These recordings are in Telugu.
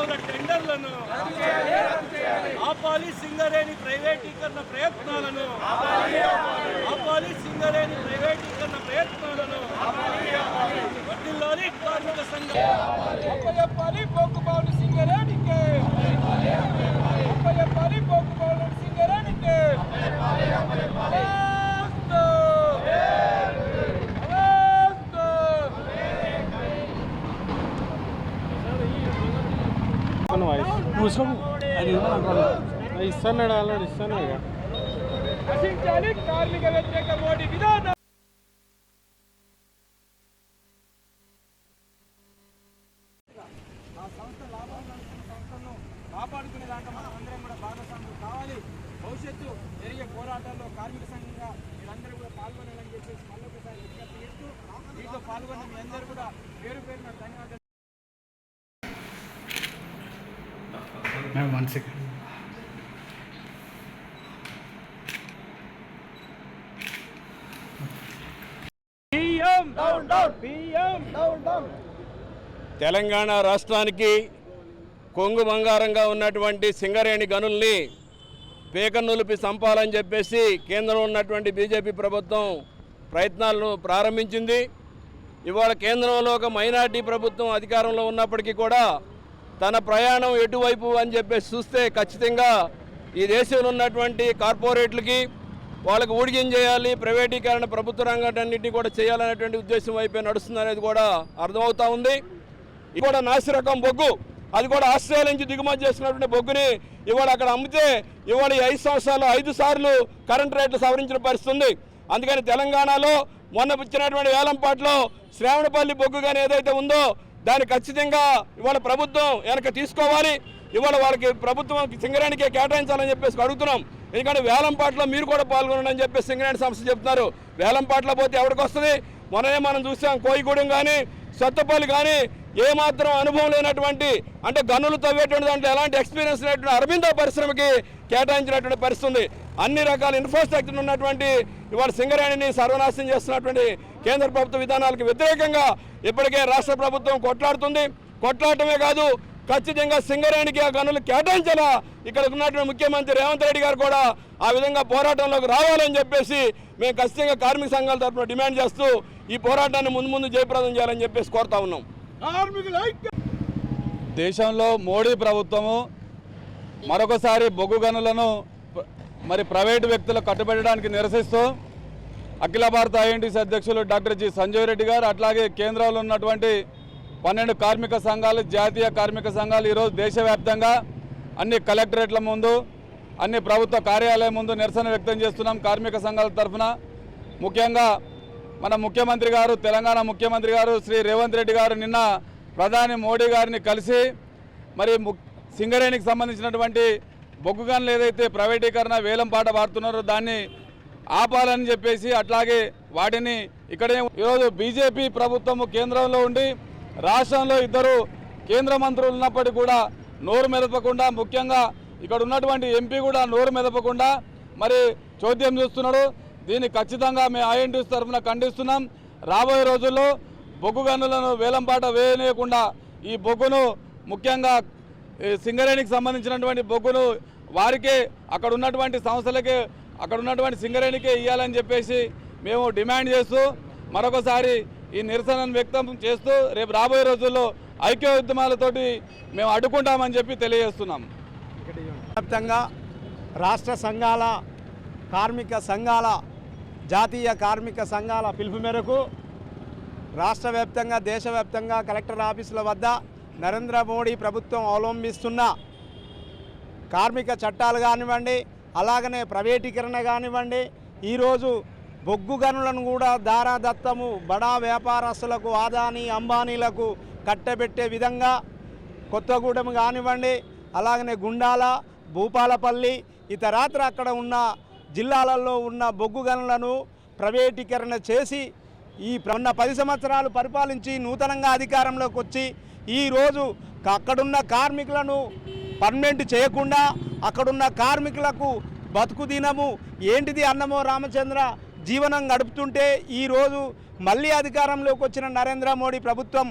ఉన్న టెండర్లను ఆపాలి సింగరేణి ప్రైవేటీకరణ ప్రయత్నాలను ఆపాలి సింగరేణి ప్రైవేటీకరణ ప్రయత్నాలను ఆల్రెడీ ఇస్తున్నాడు నశించాలి కార్మిక వ్యతిరేక మోడీ విధానం. ఆ సంస్థ లాభాలు సంస్థలను కాపాడుకునే దాంట్లో మనం అందరం కూడా భాగస్వాములు కావాలి. భవిష్యత్తు జరిగే పోరాటాల్లో కార్మిక సంఘంగా మీరందరూ కూడా పాల్గొనాలని చెప్పేసి మళ్ళొకసారి విజ్ఞప్తి చేస్తూ దీంట్లో పాల్గొన్న మీ అందరూ కూడా పేరు పేరున ధన్యవాదాలు వన్ సెకండ్ బియ్యం డౌన్ డౌన్ బియ్యం డౌన్ డౌన్ తెలంగాణ రాష్ట్రానికి కొంగు బంగారంగా ఉన్నటువంటి సింగరేణి గనుల్ని పేకన్నులిపి చంపాలని చెప్పేసి కేంద్రంలో ఉన్నటువంటి బీజేపీ ప్రభుత్వం ప్రయత్నాలను ప్రారంభించింది. ఇవాళ కేంద్రంలో ఒక మైనార్టీ ప్రభుత్వం అధికారంలో ఉన్నప్పటికీ కూడా తన ప్రయాణం ఎటువైపు అని చెప్పేసి చూస్తే ఖచ్చితంగా ఈ దేశంలో ఉన్నటువంటి కార్పొరేట్లకి వాళ్ళకి ఊడిగం చేయాలి ప్రైవేటీకరణ ప్రభుత్వ రంగాన్నింటినీ కూడా చేయాలనేటువంటి ఉద్దేశం వైపే నడుస్తుంది అనేది కూడా అర్థమవుతా ఉంది. ఇది కూడా నాసిరకం బొగ్గు. అది కూడా ఆస్ట్రేలియా నుంచి దిగుమతి చేసినటువంటి బొగ్గుని ఇవాళ అక్కడ అమ్మితే ఇవాళ ఈ ఐదు సంవత్సరాలు ఐదు సార్లు కరెంట్ రేట్లు సవరించిన పరిస్థితుంది అందుకని తెలంగాణలో మొన్న ఇచ్చినటువంటి వేలంపాట్లో శ్రావణపల్లి బొగ్గు కానీ ఏదైతే ఉందో దాన్ని ఖచ్చితంగా ఇవాళ ప్రభుత్వం వెనక తీసుకోవాలి. ఇవాళ వాళ్ళకి ప్రభుత్వం సింగరేణికే కేటాయించాలని చెప్పేసి అడుగుతున్నాం. ఎందుకంటే వేలంపాట్లో మీరు కూడా పాల్గొనండి అని చెప్పేసి సింగరేణి సంస్థ చెప్తున్నారు. వేలంపాట్లో పోతే ఎవరికి వస్తుంది? మొన్ననే మనం చూసాం కోయిగూడెం కానీ సత్తపల్లి కానీ ఏమాత్రం అనుభవం లేనటువంటి అంటే గనులు తవ్వేటువంటి దాంట్లో ఎలాంటి ఎక్స్పీరియన్స్ లేనటువంటి అరవిందో పరిశ్రమకి కేటాయించినటువంటి పరిస్థితి ఉంది. అన్ని రకాల ఇన్ఫ్రాస్ట్రక్చర్ ఉన్నటువంటి ఇవాళ సింగరేణిని సర్వనాశనం చేస్తున్నటువంటి కేంద్ర ప్రభుత్వ విధానాలకు వ్యతిరేకంగా ఇప్పటికే రాష్ట్ర ప్రభుత్వం కొట్లాడుతుంది. కొట్లాడటమే కాదు ఖచ్చితంగా సింగరేణికి ఆ గనులు కేటాయించాలా? ఇక్కడ ఉన్నటువంటి ముఖ్యమంత్రి రేవంత్ రెడ్డి గారు కూడా ఆ విధంగా పోరాటంలోకి రావాలని చెప్పేసి మేము ఖచ్చితంగా కార్మిక సంఘాల తరఫున డిమాండ్ చేస్తూ ఈ పోరాటాన్ని ముందు ముందు జయప్రదం చేయాలని చెప్పేసి కోరుతా ఉన్నాం. దేశంలో మోడీ ప్రభుత్వము మరొకసారి బొగ్గు గనులను మరి ప్రైవేటు వ్యక్తులు కట్టుబెట్టడానికి నిరసిస్తూ అఖిల భారత ఐఎన్టీసీ అధ్యక్షులు డాక్టర్ జి సంజయ్ రెడ్డి గారు అట్లాగే కేంద్రంలో ఉన్నటువంటి పన్నెండు కార్మిక సంఘాలు జాతీయ కార్మిక సంఘాలు ఈరోజు దేశవ్యాప్తంగా అన్ని కలెక్టరేట్ల ముందు అన్ని ప్రభుత్వ కార్యాలయం ముందు నిరసన వ్యక్తం చేస్తున్నాం కార్మిక సంఘాల తరఫున. ముఖ్యంగా మన ముఖ్యమంత్రి గారు తెలంగాణ ముఖ్యమంత్రి గారు శ్రీ రేవంత్ రెడ్డి గారు నిన్న ప్రధాని మోడీ గారిని కలిసి మరి ము- సింగరేణికి సంబంధించినటువంటి బొగ్గుగనులు ఏదైతే ప్రైవేటీకరణ వేలం పాట పాడుతున్నారో దాన్ని ఆపాలని చెప్పేసి అట్లాగే వాటిని ఇక్కడే ఈరోజు బీజేపీ ప్రభుత్వము కేంద్రంలో ఉండి రాష్ట్రంలో ఇద్దరు కేంద్ర మంత్రులు ఉన్నప్పటికీ కూడా నోరు మెదపకుండా ముఖ్యంగా ఇక్కడ ఉన్నటువంటి ఎంపీ కూడా నోరు మెదపకుండా మరి చోద్యం చూస్తున్నాడు. దీన్ని ఖచ్చితంగా మేము ఐఎన్టీస్ తరఫున ఖండిస్తున్నాం. రాబోయే రోజుల్లో బొగ్గు గనులను వేలంపాట వేయనీయకుండా ఈ బొగ్గును ముఖ్యంగా సింగరేణికి సంబంధించినటువంటి బొగ్గును వారికే అక్కడ ఉన్నటువంటి సంస్థలకే అక్కడ ఉన్నటువంటి సింగరేణికే ఇవ్వాలని చెప్పేసి మేము డిమాండ్ చేస్తూ మరొకసారి ఈ నిరసనను వ్యక్తం చేస్తూ రేపు రాబోయే రోజుల్లో ఐక్య ఉద్యమాలతోటి మేము అడ్డుకుంటామని చెప్పి తెలియజేస్తున్నాం. వ్యాప్తంగా రాష్ట్ర సంఘాల కార్మిక సంఘాల జాతీయ కార్మిక సంఘాల పిలుపు మేరకు రాష్ట్ర వ్యాప్తంగా దేశవ్యాప్తంగా కలెక్టర్ ఆఫీసుల వద్ద నరేంద్ర మోడీ ప్రభుత్వం అవలంబిస్తున్న కార్మిక చట్టాలు కానివ్వండి అలాగనే ప్రైవేటీకరణ కానివ్వండి ఈరోజు బొగ్గు గనులను కూడా దారాదత్తము బడా వ్యాపారస్తులకు ఆదాని అంబానీలకు కట్టబెట్టే విధంగా కొత్తగూడెం కానివ్వండి అలాగనే గుండాల భూపాలపల్లి ఇతరాత్ర అక్కడ ఉన్న జిల్లాలలో ఉన్న బొగ్గు గనులను ప్రైవేటీకరణ చేసి ఈ ఉన్న పది సంవత్సరాలు పరిపాలించి నూతనంగా అధికారంలోకి వచ్చి ఈరోజు అక్కడున్న కార్మికులను పర్మనెంట్ చేయకుండా అక్కడున్న కార్మికులకు బతుకు దినము ఏంటిది అన్నమో రామచంద్ర జీవనం గడుపుతుంటే ఈరోజు మళ్ళీ అధికారంలోకి వచ్చిన నరేంద్ర మోడీ ప్రభుత్వం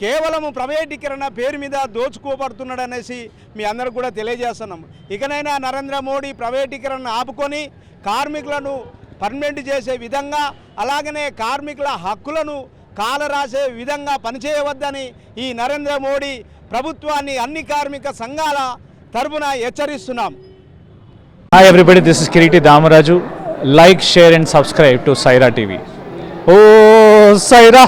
కేవలము ప్రైవేటీకరణ పేరు మీద దోచుకోబడుతున్నాడనేసి మీ అందరికి కూడా తెలియజేస్తున్నాం ఇకనైనా నరేంద్ర మోడీ ప్రైవేటీకరణ ఆపుకొని కార్మికులను పర్మనెంట్ చేసే విధంగా అలాగనే కార్మికుల హక్కులను కాల రాసే విధంగా పనిచేయవద్దని ఈ నరేంద్ర మోడీ ప్రభుత్వాన్ని అన్ని కార్మిక సంఘాల తరపున హెచ్చరిస్తున్నాం. Hi everybody this is Kireeti Damaraju like share and subscribe to Saira TV oh Sye Raa